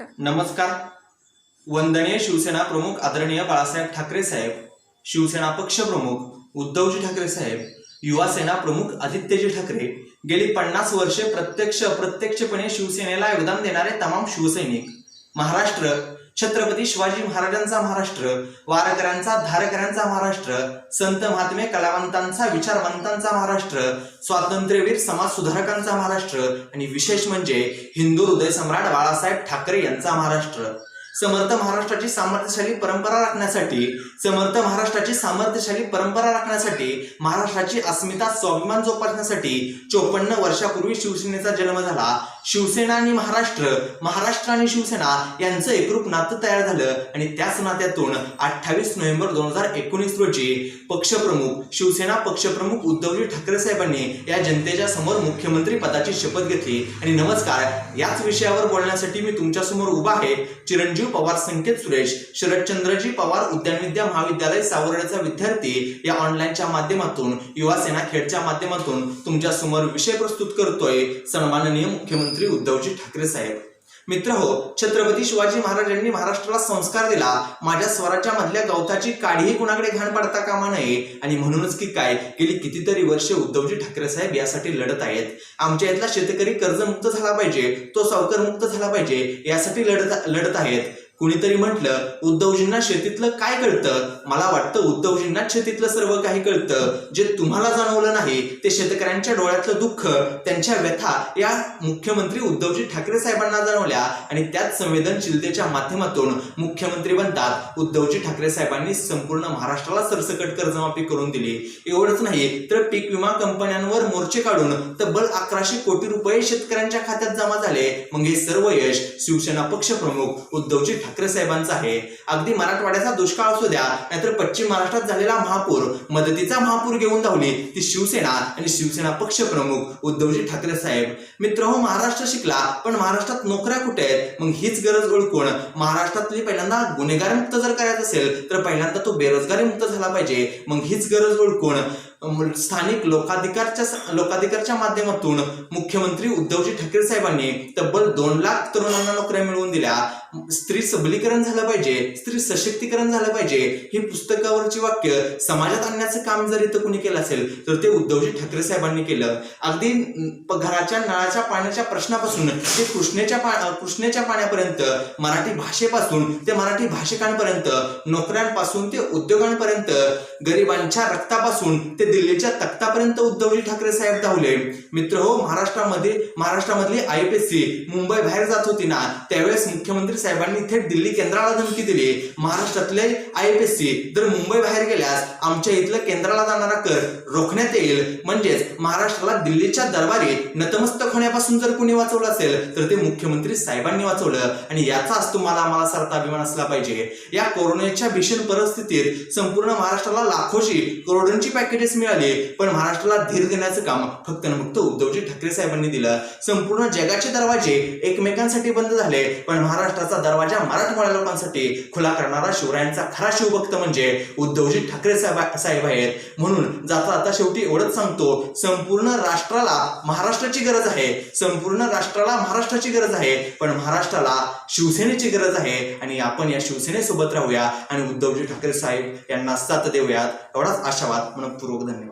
नमस्कार. वंदनीय शिवसेना प्रमुख आदरणीय बाळासाहेब ठाकरे साहेब शिवसेना पक्ष प्रमुख उद्धवजी ठाकरे साहेब युवा सेना प्रमुख आदित्यजी ठाकरे गेली पन्नास वर्षे प्रत्यक्ष अप्रत्यक्षपणे शिवसेनेला योगदान देणारे तमाम शिवसैनिक. महाराष्ट्र छत्रपती शिवाजी महाराजांचा महाराष्ट्र वारकऱ्यांचा धारकऱ्यांचा महाराष्ट्र संत महात्मे कलावंतांचा विचारवंतांचा महाराष्ट्र स्वातंत्र्यवीर समाज सुधारकांचा महाराष्ट्र आणि विशेष म्हणजे हिंदू हृदय सम्राट बाळासाहेब ठाकरे यांचा महाराष्ट्र. समर्थ महाराष्ट्राची सामर्थ्यशाली परंपरा राखण्यासाठी समर्थ महाराष्ट्राची सामर्थ्यशाली परंपरा राखण्यासाठी महाराष्ट्राची अस्मिता स्वाभिमान जोपासण्यासाठी चोपन्न वर्षापूर्वी शिवसेनेचा जन्म झाला. शिवसेना आणि महाराष्ट्र महाराष्ट्र आणि शिवसेना यांचं एकरूप नातं तयार झालं आणि त्याच नात्यातून अठ्ठावीस नोव्हेंबर दोन हजार एकोणीस रोजी पक्षप्रमुख शिवसेना पक्षप्रमुख उद्धवजी ठाकरे साहेबांनी या जनतेच्या समोर मुख्यमंत्री पदाची शपथ घेतली. आणि नमस्कार याच विषयावर बोलण्यासाठी मी तुमच्यासमोर उभा आहे चिरंजीव पवार संकेत सुरेश शरदचंद्रजी पवार उद्यान विद्या महाविद्यालय सावर्ड्याचा विद्यार्थी. या ऑनलाईनच्या माध्यमातून युवा सेना खेडच्या माध्यमातून तुमच्यासमोर विषय प्रस्तुत करतोय. सन्माननीय मुख्यमंत्री उद्धवजी ठाकरे साहेब. मित्र हो छत्रपती शिवाजी महाराजांनी महाराष्ट्राला संस्कार दिला. माझ्या स्वराच्या मधल्या गवताची काडीही कुणाकडे घाण पडता कामा नये. आणि म्हणूनच की काय गेली कितीतरी वर्षे उद्धवजी ठाकरे साहेब यासाठी लढत आहेत. आमच्या इथला शेतकरी कर्जमुक्त झाला पाहिजे तो सावकार मुक्त झाला पाहिजे यासाठी लढत लढत आहेत. कुणीतरी म्हटलं उद्धवजींना शेतीतलं काय कळतं? मला वाटतं उद्धवजींना शेतीतलं सर्व काही कळतं. जे तुम्हाला जाणवलं नाही ते शेतकऱ्यांच्या डोळ्यातलं दुःख त्यांच्या व्यथा या मुख्यमंत्री उद्धवजी ठाकरे साहेबांना जाणवल्या आणि त्याच संवेदनशीलतेच्या माध्यमातून मुख्यमंत्री बनतात. उद्धवजी ठाकरे साहेबांनी संपूर्ण महाराष्ट्राला सरसकट कर्जमाफी करून दिली. एवढंच नाही तर पीक विमा कंपन्यांवर मोर्चे काढून तब्बल अकराशे कोटी रुपये शेतकऱ्यांच्या खात्यात जमा झाले. मग हे सर्व यश शिवसेना पक्ष प्रमुख उद्धवजी ठाकरे ठाकरे साहेबांचा आहे. अगदी मराठवाड्याचा दुष्काळ असू द्या नाहीतर पश्चिम महाराष्ट्रात झालेला महापूर मदतीचा महापूर घेऊन धावली ती शिवसेना आणि शिवसेना पक्षप्रमुख उद्धवजी ठाकरे साहेब. मित्र हो महाराष्ट्र शिकला पण महाराष्ट्रात नोकऱ्या कुठे आहेत? मग हीच गरज ओळखून महाराष्ट्रातली पहिल्यांदा गुन्हेगार मुक्त जर करायचं असेल तर पहिल्यांदा तो बेरोजगारी मुक्त झाला पाहिजे. मग हीच गरज ओळखून स्थानिक लोकाधिकारच्या लोकाधिकारच्या माध्यमातून मुख्यमंत्री उद्धवजी ठाकरे साहेबांनी तब्बल दोन लाख तरुणांना नोकऱ्या मिळवून दिल्या. स्त्री सबलीकरण झालं पाहिजे स्त्री सशक्तीकरण झालं पाहिजे ही पुस्तकावरची वाक्य समाजात आणण्याचं काम जर इथं कुणी केलं असेल तर ते उद्धवजी ठाकरे साहेबांनी केलं. अगदी घराच्या नळाच्या पाण्याच्या प्रश्नापासून ते कृष्णेच्या पा कृष्णेच्या पाण्यापर्यंत मराठी भाषेपासून ते मराठी भाषिकांपर्यंत नोकऱ्यांपासून ते उद्योगांपर्यंत गरिबांच्या रक्तापासून ते दिल्लीच्या तख्तापर्यंत उद्धवजी ठाकरे साहेब धावले. मित्र हो महाराष्ट्रामध्ये महाराष्ट्रामधली आयपीएससी मुंबई बाहेर जात होती ना त्यावेळेस मुख्यमंत्री साहेबांनी थेट दिल्ली केंद्राला धमकी दिली. महाराष्ट्रातले आयपीएससी जर मुंबई बाहेर गेल्यास आमच्या इथलं केंद्राला जाणारा कर रोखण्यात येईल. म्हणजेच महाराष्ट्राला दिल्लीच्या दरबारी नतमस्तक होण्यापासून जर कुणी वाचवलं असेल तर ते मुख्यमंत्री साहेबांनी वाचवलं. आणि याचाच तुम्हाला आम्हाला सारखा अभिमान असला पाहिजे. या कोरोनाच्या भीषण परिस्थितीत संपूर्ण महाराष्ट्राला लाखोशी करोडोंची पॅकेजेस मिळाले. पण महाराष्ट्राला धीर देण्याचं काम फक्त आणि फक्त उद्धवजी ठाकरे साहेबांनी दिलं. संपूर्ण जगाचे दरवाजे एकमेकांसाठी बंद झाले. पण महाराष्ट्राचा दरवाजा मराठवाड्या लोकांसाठी खुला करणारा शिवरायांचा खरा शिवभक्त म्हणजे उद्धवजी ठाकरे साहेब साहेब आहेत म्हणून जाता आता शेवटी एवढंच सांगतो संपूर्ण राष्ट्राला महाराष्ट्राची गरज आहे. संपूर्ण राष्ट्राला महाराष्ट्राची गरज आहे. पण महाराष्ट्राला शिवसेनेची गरज आहे. आणि आपण या शिवसेनेसोबत राहूया. आणि उद्धवजी ठाकरे साहेब यांना साथ देऊयात. एवढाच आशावाद मनपूर्वक धन्यवाद.